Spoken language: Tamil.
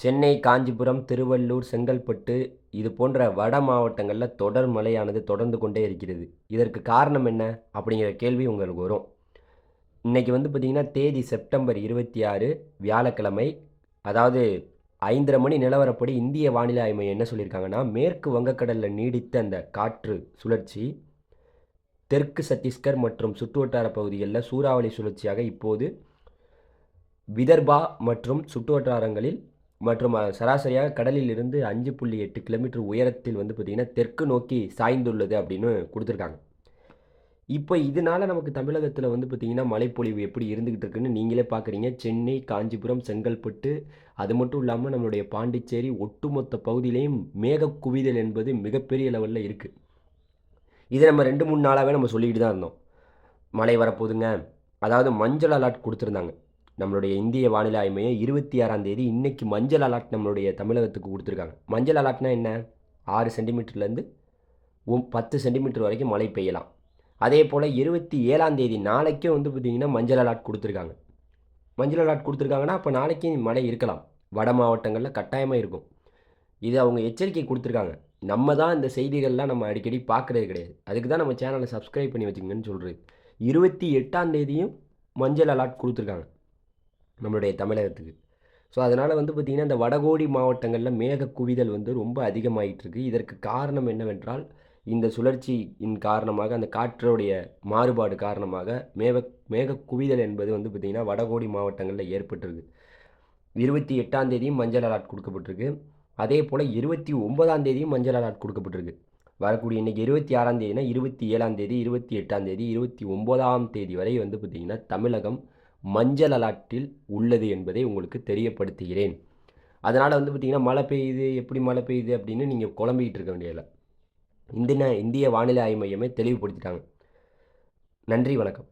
சென்னை காஞ்சிபுரம் திருவள்ளூர் செங்கல்பட்டு இது போன்ற வட மாவட்டங்களில் தொடர் மழையானது தொடர்ந்து கொண்டே இருக்கிறது. இதற்கு காரணம் என்ன? அப்படிங்கிற கேள்வி உங்களுக்கு வரும். இன்றைக்கி வந்து பார்த்திங்கன்னா தேதி செப்டம்பர் இருபத்தி ஆறு வியாழக்கிழமை அதாவது ஐந்தரை மணி நிலவரப்படி இந்திய வானிலை ஆய்வு என்ன சொல்லியிருக்காங்கன்னா மேற்கு வங்கக்கடலில் நீடித்த அந்த காற்று சுழற்சி தெற்கு சத்தீஸ்கர் மற்றும் சுற்றுவட்டார பகுதிகளில் சூறாவளி சுழற்சியாக இப்போது விதர்பா மற்றும் சுற்றுவட்டாரங்களில் மற்றும் சராசரியாக கடலில் இருந்து அஞ்சு புள்ளி எட்டு கிலோமீட்டர் உயரத்தில் வந்து பார்த்திங்கன்னா தெற்கு நோக்கி சாய்ந்துள்ளது அப்படின்னு கொடுத்துருக்காங்க. இப்போ இதனால நமக்கு தமிழகத்தில் வந்து பார்த்திங்கன்னா மழைப்பொழிவு எப்படி இருந்துக்கிட்டு இருக்குன்னு நீங்களே பார்க்குறீங்க. சென்னை காஞ்சிபுரம் செங்கல்பட்டு அது மட்டும் இல்லாமல் நம்மளுடைய பாண்டிச்சேரி ஒட்டுமொத்த பகுதியிலையும் மேக குவிதல் என்பது மிகப்பெரிய லெவலில் இருக்குது இதை நம்ம ரெண்டு மூணு நாளாகவே நம்ம சொல்லிக்கிட்டு தான் இருந்தோம். மழை வரப்போகுதுங்க. அதாவது மஞ்சள் அலர்ட் கொடுத்துருந்தாங்க. நம்மளுடைய இந்திய வானிலை ஆய்வு மையம் இருபத்தி ஆறாம் தேதி இன்னைக்கு மஞ்சள் அலாட் நம்மளுடைய தமிழகத்துக்கு கொடுத்துருக்காங்க. மஞ்சள் அலாட்னா என்ன? ஆறு சென்டிமீட்டர்லேருந்து பத்து சென்டிமீட்டர் வரைக்கும் மழை பெய்யலாம். அதே போல் இருபத்தி ஏழாம் தேதி நாளைக்கே வந்து பார்த்திங்கன்னா மஞ்சள் அலாட் கொடுத்துருக்காங்க. மஞ்சள் அலாட் கொடுத்துருக்காங்கன்னா அப்போ நாளைக்கு மழை இருக்கலாம். வட மாவட்டங்களில் கட்டாயமாக இருக்கும். இது அவங்க எச்சரிக்கை கொடுத்துருக்காங்க. நம்ம தான் இந்த செய்திகள்லாம் நம்ம அடிக்கடி பார்க்குறது கிடையாது. அதுக்கு தான் நம்ம சேனலை சப்ஸ்கிரைப் பண்ணி வச்சுக்கங்கன்னு சொல்கிறது இருபத்தி எட்டாம் தேதியும் மஞ்சள் அலாட் கொடுத்துருக்காங்க. நம்மளுடைய தமிழகத்துக்கு. ஸோ அதனால் வந்து பார்த்திங்கன்னா இந்த வடகோடி மாவட்டங்களில் மேக குவிதல் வந்து ரொம்ப அதிகமாகிட்டுருக்கு இதற்கு காரணம் என்னவென்றால் இந்த சுழற்சியின் காரணமாக அந்த காற்றுடைய மாறுபாடு காரணமாக மேக மேக குவிதல் என்பது வந்து பார்த்திங்கன்னா வடகோடி மாவட்டங்களில் ஏற்பட்டிருக்கு. இருபத்தி எட்டாம் தேதியும் மஞ்சள் அலாட் கொடுக்கப்பட்டிருக்கு. அதே போல் இருபத்தி ஒன்பதாம் தேதியும் மஞ்சள் அலாட் கொடுக்கப்பட்டிருக்கு. வரக்கூடிய இன்றைக்கி இருபத்தி ஆறாம் தேதினா இருபத்தி ஏழாம் தேதி இருபத்தி எட்டாம் தேதி இருபத்தி ஒம்போதாம் தேதி வரை வந்து பார்த்திங்கன்னா தமிழகம் மஞ்சள் அலாட்டில் உள்ளது என்பதை உங்களுக்கு தெரியப்படுத்துகிறேன். அதனால் வந்து பார்த்திங்கன்னா மழை பெய்யுது எப்படி மழை பெய்யுது அப்படின்னு நீங்கள் குழம்பிக்கிட்டு இருக்க வேண்டியதில்லை. இந்திய இந்திய வானிலை ஆய்வு மையமே தெளிவுபடுத்திட்டாங்க. நன்றி வணக்கம்.